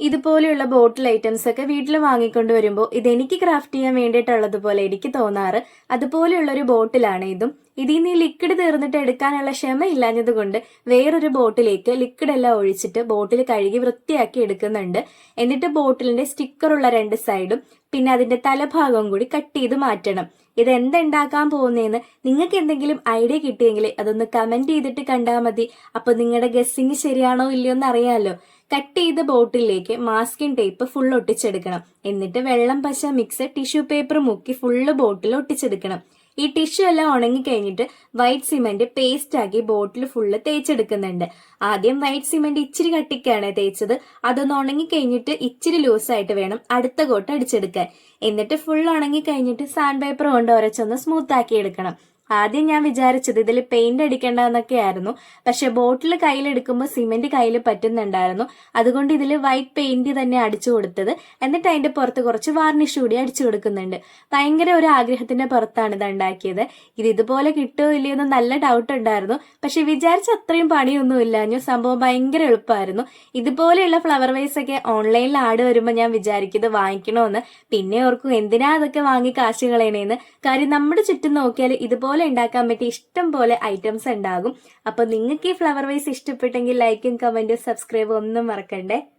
ഇതുപോലെയുള്ള ബോട്ടിൽ ഐറ്റംസ് ഒക്കെ വീട്ടിൽ വാങ്ങിക്കൊണ്ട് വരുമ്പോൾ ഇത് എനിക്ക് ക്രാഫ്റ്റ് ചെയ്യാൻ വേണ്ടിയിട്ടുള്ളതുപോലെ എനിക്ക് തോന്നാറ്. അതുപോലെയുള്ള ഒരു ബോട്ടിലാണ് ഇതും. ഇതിൽ നിന്ന് ലിക്വിഡ് തീർന്നിട്ട് എടുക്കാനുള്ള ക്ഷമ ഇല്ലാഞ്ഞത് കൊണ്ട് വേറൊരു ബോട്ടിലേക്ക് ലിക്വിഡ് എല്ലാം ഒഴിച്ചിട്ട് ബോട്ടിൽ കഴുകി വൃത്തിയാക്കി എടുക്കുന്നുണ്ട്. എന്നിട്ട് ബോട്ടിലിന്റെ സ്റ്റിക്കറുള്ള രണ്ട് സൈഡും പിന്നെ അതിന്റെ തലഭാഗവും കൂടി കട്ട് ചെയ്ത് മാറ്റണം. ഇത് എന്തുണ്ടാക്കാൻ പോകുന്നതെന്ന് നിങ്ങൾക്ക് എന്തെങ്കിലും ഐഡിയ കിട്ടിയെങ്കിൽ അതൊന്ന് കമന്റ് ചെയ്തിട്ട് കണ്ടാൽ മതി. അപ്പൊ നിങ്ങളുടെ ഗസ്സിങ് ശരിയാണോ ഇല്ലയോ എന്ന് അറിയാലോ. കട്ട് ചെയ്ത ബോട്ടിലേക്ക് മാസ്കിൻ ടേപ്പ് ഫുൾ ഒട്ടിച്ചെടുക്കണം. എന്നിട്ട് വെള്ളം പശ മിക്സ് ടിഷ്യൂ പേപ്പർ മുക്കി ഫുള്ള് ബോട്ടിൽ ഒട്ടിച്ചെടുക്കണം. ഈ ടിഷ്യൂ എല്ലാം ഉണങ്ങി കഴിഞ്ഞിട്ട് വൈറ്റ് സിമെന്റ് പേസ്റ്റ് ആക്കി ബോട്ടിൽ ഫുള്ള് തേച്ചെടുക്കുന്നുണ്ട്. ആദ്യം വൈറ്റ് സിമെന്റ് ഇച്ചിരി കട്ടിക്കാണ് തേച്ചത്. അതൊന്ന് ഉണങ്ങി കഴിഞ്ഞിട്ട് ഇച്ചിരി ലൂസായിട്ട് വേണം അടുത്ത കോട്ട് അടിച്ചെടുക്കാൻ. എന്നിട്ട് ഫുൾ ഉണങ്ങി കഴിഞ്ഞിട്ട് സാൻഡ് പേപ്പർ കൊണ്ട് ഉരച്ചൊന്ന് സ്മൂത്ത് ആക്കി എടുക്കണം ആദ്യം ഞാൻ വിചാരിച്ചത് ഇതിൽ പെയിന്റ് അടിക്കേണ്ടതെന്നൊക്കെ ആയിരുന്നു പക്ഷെ ബോട്ടിൽ കയ്യിലെടുക്കുമ്പോൾ സിമെന്റ് കയ്യിൽ പറ്റുന്നുണ്ടായിരുന്നു. അതുകൊണ്ട് ഇതിൽ വൈറ്റ് പെയിന്റ് തന്നെ അടിച്ചു കൊടുത്തത്. എന്നിട്ട് അതിന്റെ പുറത്ത് കുറച്ച് വാർണിഷ് കൂടി അടിച്ചു കൊടുക്കുന്നുണ്ട്. ഭയങ്കര ഒരു ആഗ്രഹത്തിന്റെ പുറത്താണ് ഇത് ഉണ്ടാക്കിയത്. ഇത് ഇതുപോലെ കിട്ടുമോ ഇല്ലയോ എന്ന് നല്ല ഡൗട്ട് ഉണ്ടായിരുന്നു. പക്ഷെ വിചാരിച്ച അത്രയും പണിയൊന്നും ഇല്ലാഞ്ഞു സംഭവം ഭയങ്കര എളുപ്പമായിരുന്നു. ഇതുപോലെയുള്ള ഫ്ലവർ വൈസ് ഒക്കെ ഓൺലൈനിൽ ആട് വരുമ്പോൾ ഞാൻ വിചാരിക്കുന്നത് വാങ്ങിക്കണമെന്ന് പിന്നെ ഓർക്കും എന്തിനാ അതൊക്കെ വാങ്ങി കാശ് കളയണേന്ന്. കാര്യം നമ്മുടെ ചുറ്റും നോക്കിയാൽ ഇതുപോലെ ഉണ്ടാക്കാൻ പറ്റിയ ഇഷ്ടം പോലെ ഐറ്റംസ് ഉണ്ടാകും. അപ്പൊ നിങ്ങൾക്ക് ഈ ഫ്ലവർ വൈസ് ഇഷ്ടപ്പെട്ടെങ്കിൽ ലൈക്കും കമന്റും സബ്സ്ക്രൈബും ഒന്നും മറക്കണ്ടേ.